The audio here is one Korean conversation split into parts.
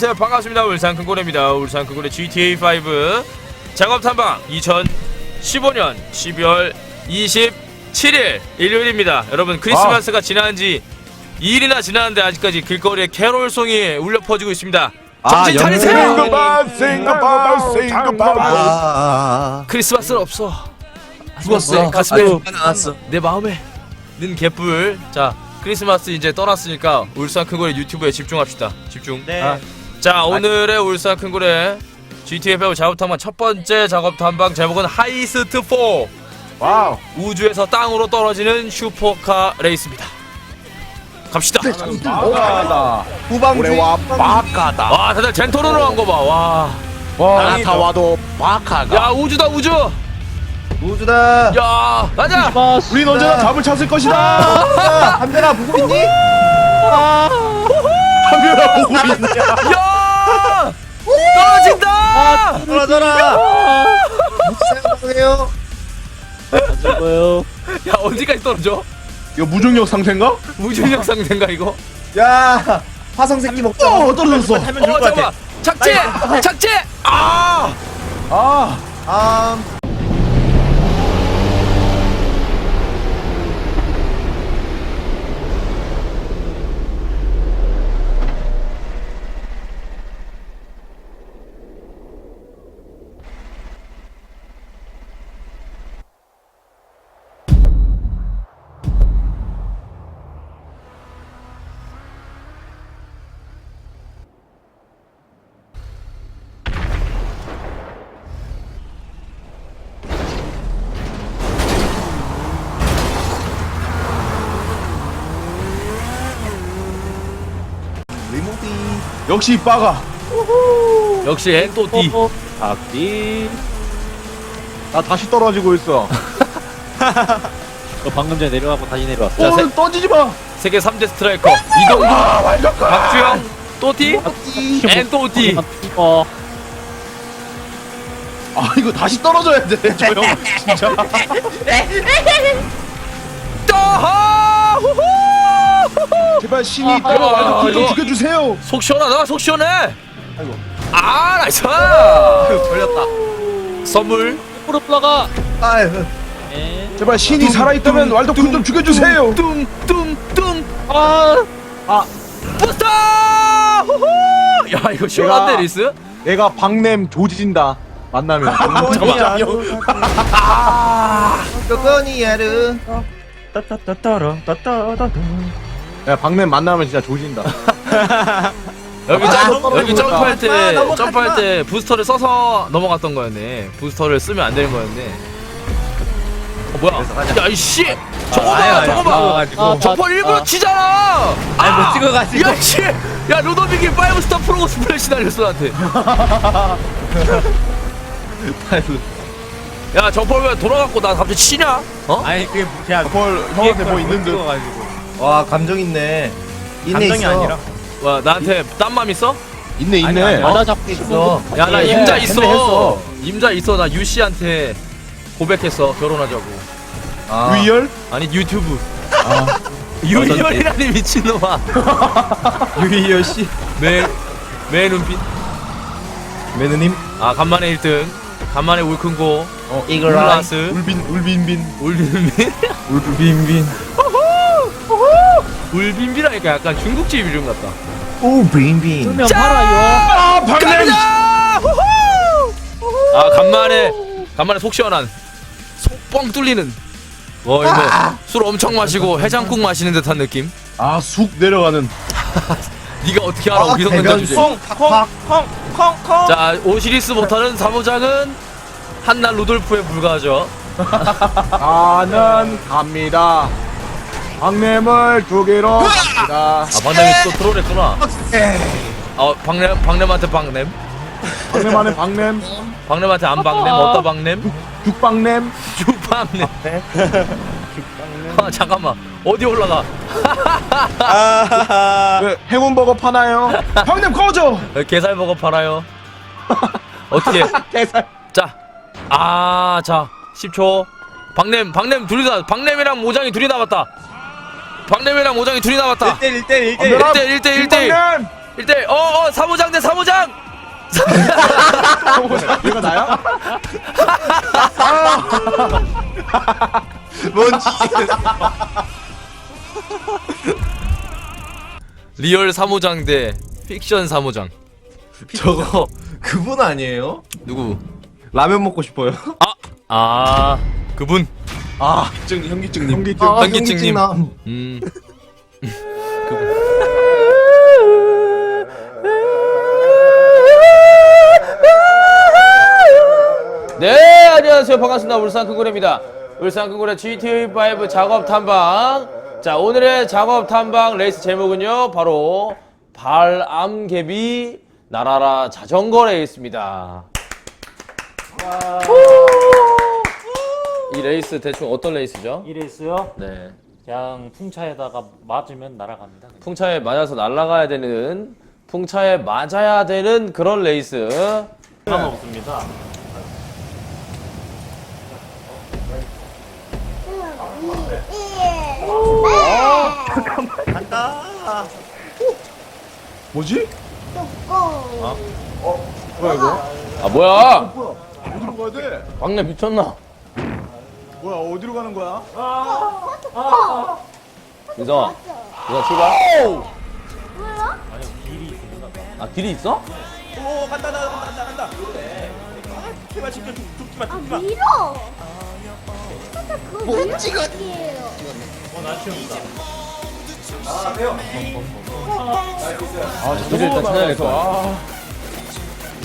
안녕하세요. 반갑습니다. 울산 큰고래입니다. 울산 큰고래 GTA5 작업 탐방 2015년 12월 27일 일요일입니다. 여러분 크리스마스가 지난 지 2일이나 지났는데 아직까지 길거리에 캐롤송이 울려 퍼지고 있습니다. 정신 차리세요! 싱글반 싱글반 싱글반 아, 크리스마스는 없어. 죽었어. 네, 가슴에 나왔어. 내 마음에 는 개뿔. 자 크리스마스 이제 떠났으니까 울산 큰고래 유튜브에 집중합시다. 집중. 네. 아, 자 오늘의 울산 큰고래 GTA5 작업 탐방 첫 번째 작업 탐방 제목은 하이스트 4 와우. 우주에서 땅으로 떨어지는 슈퍼카 레이스입니다. 갑시다. 바카다. 후방주의. 올해와 바카다. 와 다들 젠토로로 한 거 봐와야 와다 와도 바카가. 우주다 우주. 우주다. 야 가자. 우린 언제나 답을 찾을 것이다. 한별아 보고 있니? 한별아 보고 있냐 야 떨어진다 떨어져라. 생각해요. 뭐요? 야 언제까지 떨어져 이거 무중력 상태인가? 무중력 상태인가 이거 야, 화성 새끼 먹자. 어 떨어졌어 타면 좋을 어것 같아. 잠깐만 착지 착지 아 아 아, 리모비. 역시 빠가. 역시 엔또띠. 박디. 나 다시 떨어지고 있어. 너 방금 전에 내려가고 다시 내려왔어. 자, 세- 어 떠지지 마. 세계 3대 스트라이커. 이동국 박주영 또띠? 엔또띠. 어. 아 이거 다시 떨어져야 돼 저 형 진짜. 떠하! 후후 제발 신이 아, 이거- 좀 죽여주세요 속 시원하다 속 시원해 아이고. 아 나이스 걸렸다. 선물 무릎 올라가. 아유, 네. 제발 신이 살아있다면 왈도쿤 좀 죽여주세요 뚱뚱뚱 아. 부스터 후후 야 이거 시원한데 내가- 리스 내가 박냄 조진다 만나면 잠깐만. 그거니 야르. 따따따따라 따따따따. 야 박냄 만나면 진짜 조진다 여기 아, 점, 넘어가지 여기 마. 점프할 때 아, 넘어가지 점프할 마. 때 부스터를 써서 넘어갔던 거였네 부스터를 쓰면 안 되는 거였네 어 뭐야 야 이씨 저거 봐 저거 봐 아, 저거 일부러 아. 치잖아 아니, 못 찍어가지고. 야 씨! 야 루도빅이 5스타 프로 스플래시 날렸어 나한테 야 저거 왜 돌아갖고 나 갑자기 치냐? 어? 아니 그게 그냥 펄 형한테 뭐 있는 듯 와, 감정 있네. 있네 감정이 있어. 아니라. 와 나한테 딴 맘 있어? 있네 있네 여자 잡고 있어. 야나 예, 임자 예, 있어 했어. 임자 있어 나 유씨한테 고백했어 결혼하자고 아, 위열? 아니 유튜브 유희열이라니 미친놈아 유희열 씨. 매, 매 눈빛 매느님. 아 간만에 1등 간만에 울큰고 어, 이글 아이. 플러스 울빈 울빈빈 울빈빈 울빈빈. 울빈빈이라니까 약간 중국집 이름 같다. 오, 빈빈. 팔아요. 아 박냄! 후후! 아 간만에 간만에 속 시원한 속 뻥 뚫리는 와 이거 술 엄청 마시고 해장국 마시는 듯한 느낌? 아쑥 내려가는. 네가 어떻게 알아? 아, 어디서 대변 건져주지 콩, 콩, 콩, 콩. 자 오시리스 못하는 사무장은 한날 루돌프에 불과하죠. 나는 갑니다 박냄을 죽이러 갑니다. 아 박냄이 또 트롤했구나. 아 박냄 박냄한테 박냄? 박냄 안에 박냄? 박냄한테 안 박냄? 어떤 박냄? 죽박냄? 주박냄. 아 잠깐만. 어디 올라가? 네, 행운버거 파나요? 박냄 꺼져 게살버거 팔아요? 어떻게? 개살. 자 아 자. 10초. 박냄 박냄 둘이 다. 박냄이랑 모장이 둘이 남았다 박냄이랑 모장이 둘이 남았다 1대1 1대1 박냄아, 1대1 1대1 1대1 김박냄 1대1 어어 사무장 대 사무장 얘가 나야? 뭔지. 리얼 사무장 대 픽션 사무장 저거 그분 아니에요? 누구 라면 먹고 싶어요. 아 그분 아, 증 현기증님. 현기증. 아, 현기증님. 현기증남. 음 네, 안녕하세요. 반갑습니다. 울산 큰고래입니다. 울산 큰고래 GTA5 작업 탐방. 자, 오늘의 작업 탐방 레이스 제목은요, 바로 발암개비 나라라 자전거 레이스입니다. 이 레이스 대충 어떤 레이스죠? 이래서요. 네. 그냥 풍차에다가 맞으면 날아갑니다. 그냥. 풍차에 맞아서 날아가야 되는, 풍차에 맞아야 되는 그런 레이스. 상관없습니다. 뭐지? 뭐야 이거? 아, 뭐야? 어디로 가야 돼? 박내 미쳤나? 뭐야 어디로 가는 거야? 유성아 유성아 출발 뭐야? 아 길이 있어? 오 간다 간다 간다 간다 아, 제발 지켜 죽지 마 죽지마 밀어. 진짜 그거 뭐, 왜 찍었이에요? 아 저기를 일단 찾아야 될 거야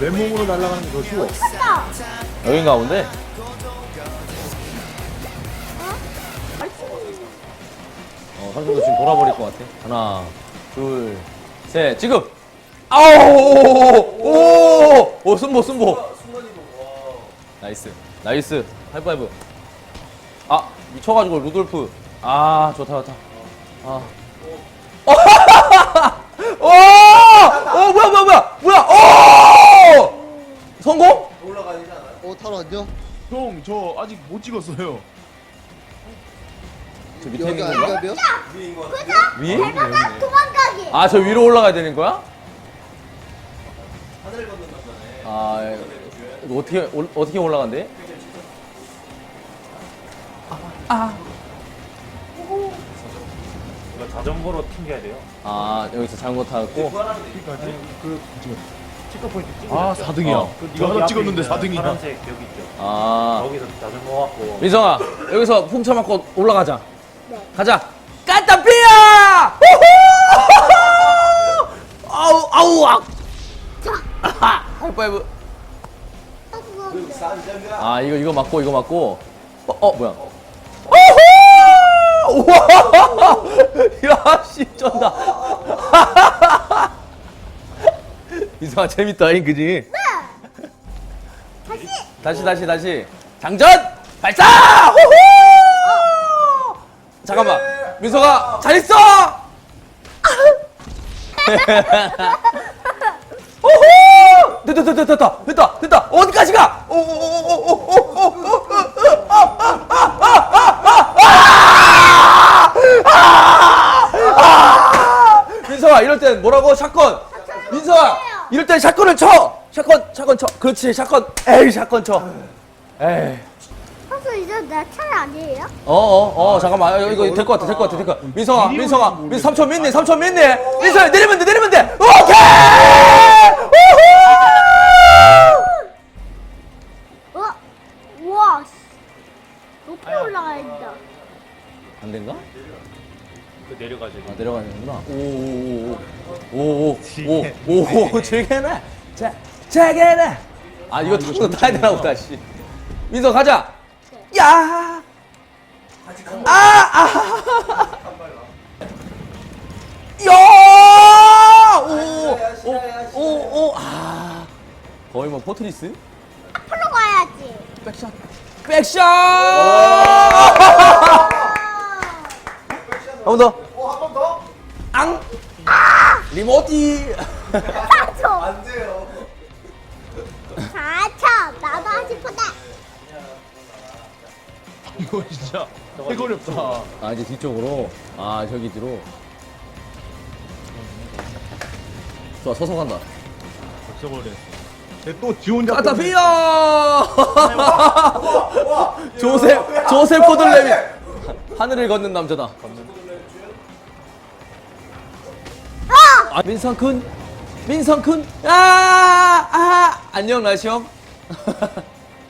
맨몸으로 날아가는 게 더 쉬워. 아, 여긴 가운데? 삼촌도 지금 돌아버릴 것 같아. 하나, 둘, 셋, 지금! 아우! 오! 오! 순보, 순보! 나이스. 나이스. 하이파이브. 아, 미쳐가지고, 루돌프. 아, 좋다, 좋다. 아. 오! 오, 뭐야, 뭐야, 뭐야! 뭐야! 오! 성공? 어, 타러 앉아? 형, 저 아직 못 찍었어요. 저 밑에 여기 있는 건가? 앉아요? 위? 대마가 도망가기. 아, 저 위로 올라가야 되는 거야? 아, 이거 어떻게 올, 어떻게 올라간대? 이거 자전거로 튕겨야 돼요. 아, 여기서 잘못 타고. 그 체크 포인트 아 4등이야. 어. 이거 하나 찍었는데 4등이야. 파란색 여기 있죠. 아, 거기서 자전거 갖고 민성아, 여기서 풍차 맞고 올라가자. 네. 가자. 까따피야! 후후! 아우, 아우, 아. 아하, 하이파이브. 아, 이거 이거 맞고 이거 맞고. 어, 어 뭐야? 오호! 우와! 야, 씨 쩐다. 민성아 재밌다, 잉 그지? 다시. 다시 다시 다시 장전 발사 호호 잠깐만 민서가 잘 있어 호호 됐다 됐다 됐다 됐다 됐다 어디까지 가 민서가 이럴 땐 뭐라고 샷건 민서가 이럴 땐 샷건을 쳐 샷건 샷건 쳐 그렇지 샷건 에이 샷건 쳐 에이 선수 이제 내 차례 아니에요? 어어어 잠깐만. 아, 이거 될 것 같아 될 것 같아 될 것 같아. 민성아 민성아. 민 삼촌 믿니 삼촌 믿니 민성아 내리면 돼 내리면 돼. 오케이! 우후! 어? 우와 높이 올라가야 된다. 안 된가? 아, 내려가야 되는구나. 오오오오오오오 즐겨라 자 즐겨라 아, 아 이거 타고 타야 되나 보다 씨. 민성 가자. 야 아, 아, 야! 오, 오, 오, 오, 아, 거의 뭐 포트리스? 앞으로 가야지. 백샷, 백샷! 한 번 더. 한번 더. 앙. 아! 리모티. 사초. 안 돼요. 사초. 나도 하고 싶은데. 이거 진짜 해거렵다. 아 이제 뒤쪽으로. 아 저기 뒤로. 좋아 서서 간다. 또지 혼자 까타피아 조셉 조셉 코들레미. 하늘을 걷는 남자다. 아 민성쿤? 민성쿤? 아, 아 안녕 라시 형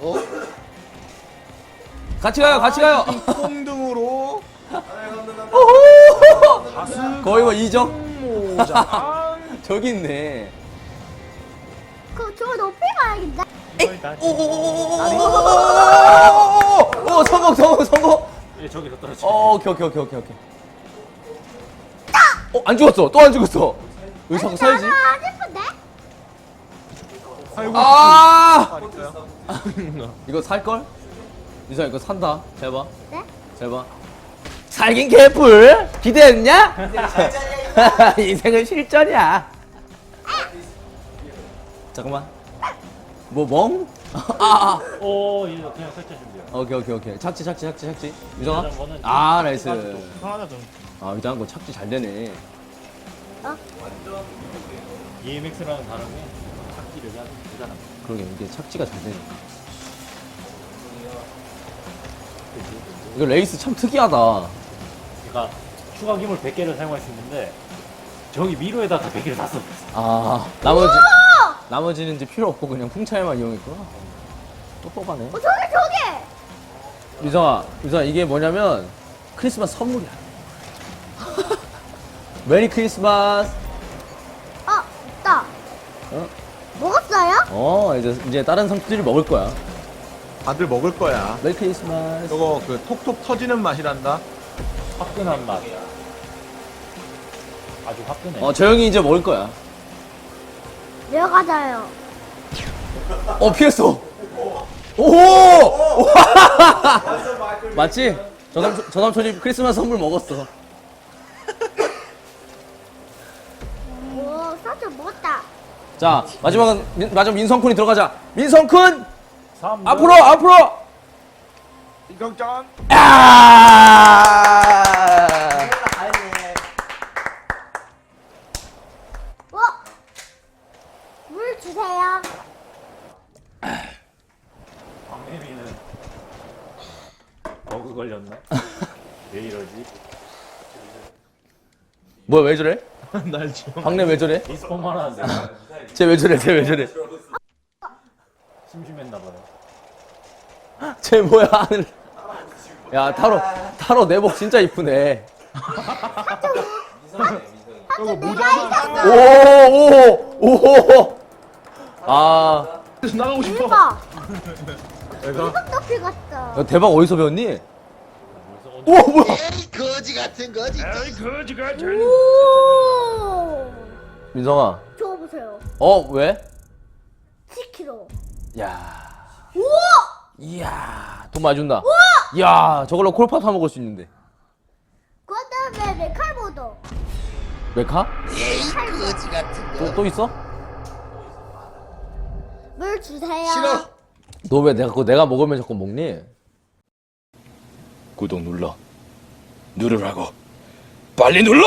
어? 같이 가요 같이 가요 꽁등으로 거의 뭐 이적 저기 있네 그, 저 높이 가야겠다. 오오오오오오오오 성공 성공 성공 예, 저기서 떨어져. 어 오케이 오케이 오케이 오케이 오케이 어안 죽었어 또 안 죽었어 의성 살지 아, 예쁜데? 아 이거 살 걸? 유성 이거 산다. 잘 봐. 네? 잘 봐. 살긴 개뿔. 기대했냐? 인생은 실전이야. 잠깐만. 뭐 멍? 아, 아. 오, 이거 그냥 설치하시면 돼요. 오케이 오케이 오케이. 착지 착지 착지 착지. 유성아? 자전거는 아 나이스. 하나 좀. 아 유성아 착지 잘 되네. EMX랑은 다르게 착지를 해야 되잖아. 그러게 이게 착지가 잘 되네 이거 레이스 참 특이하다 그러니까 추가 기물 100개를 사용할 수 있는데 저기 미로에다가 100개를 다 써. 아 나머지 나머지는 이제 필요 없고 그냥 풍차에만 이용했구나 또 뽑아내 어, 저기, 저기! 유성아 유성아 이게 뭐냐면 크리스마스 선물이야 메리 크리스마스 아, 있다. 어? 먹었어요? 어 이제 이제 다른 상품들이 먹을 거야 다들 먹을 거야. 메리 크리스마스 저거 그 톡톡 터지는 맛이란다. 화끈한 맛. 아주 화끈해. 어 저 형이 이제 먹을 거야. 내가 가자요. 어 피했어. 오! 맞지? 저 삼촌이 크리스마스 선물 먹었어. 오, 사주 먹었다. 자 마지막은 민, 마지막 민성쿤이 들어가자. 민성쿤 삼, 앞으로 앞으로 이경장 아 어? 물 주세요. 광림이는 버그 걸렸나? 왜 이러지? 뭐야 왜 저래 날 지금 박래 왜 저래 리스폰만 하는데 쟤 왜 저래 쟤 왜 저래 심심했나 봐요. 쟤 뭐야 하늘 야 타로 타로 내복 진짜 이쁘네 저거 모자만 오오오아 나가고 싶어 대박. 갔다. 야, 대박 어디서 배웠니 오 뭐야 에이 거지 같은 거지. 오! 민성아 저거 보세요. 어 왜? 10kg. 야 우와! 이야 돈 많이 준다 이야 저걸로 콜파 타 먹을 수 있는데 그 다음에 칼보드. 메카? 에이 거지 같은 거. 또, 또 있어? 물 주세요. 싫어. 너 왜 내가 그거 내가 먹으면 자꾸 먹니? 구독 눌러 누르라고 빨리 눌러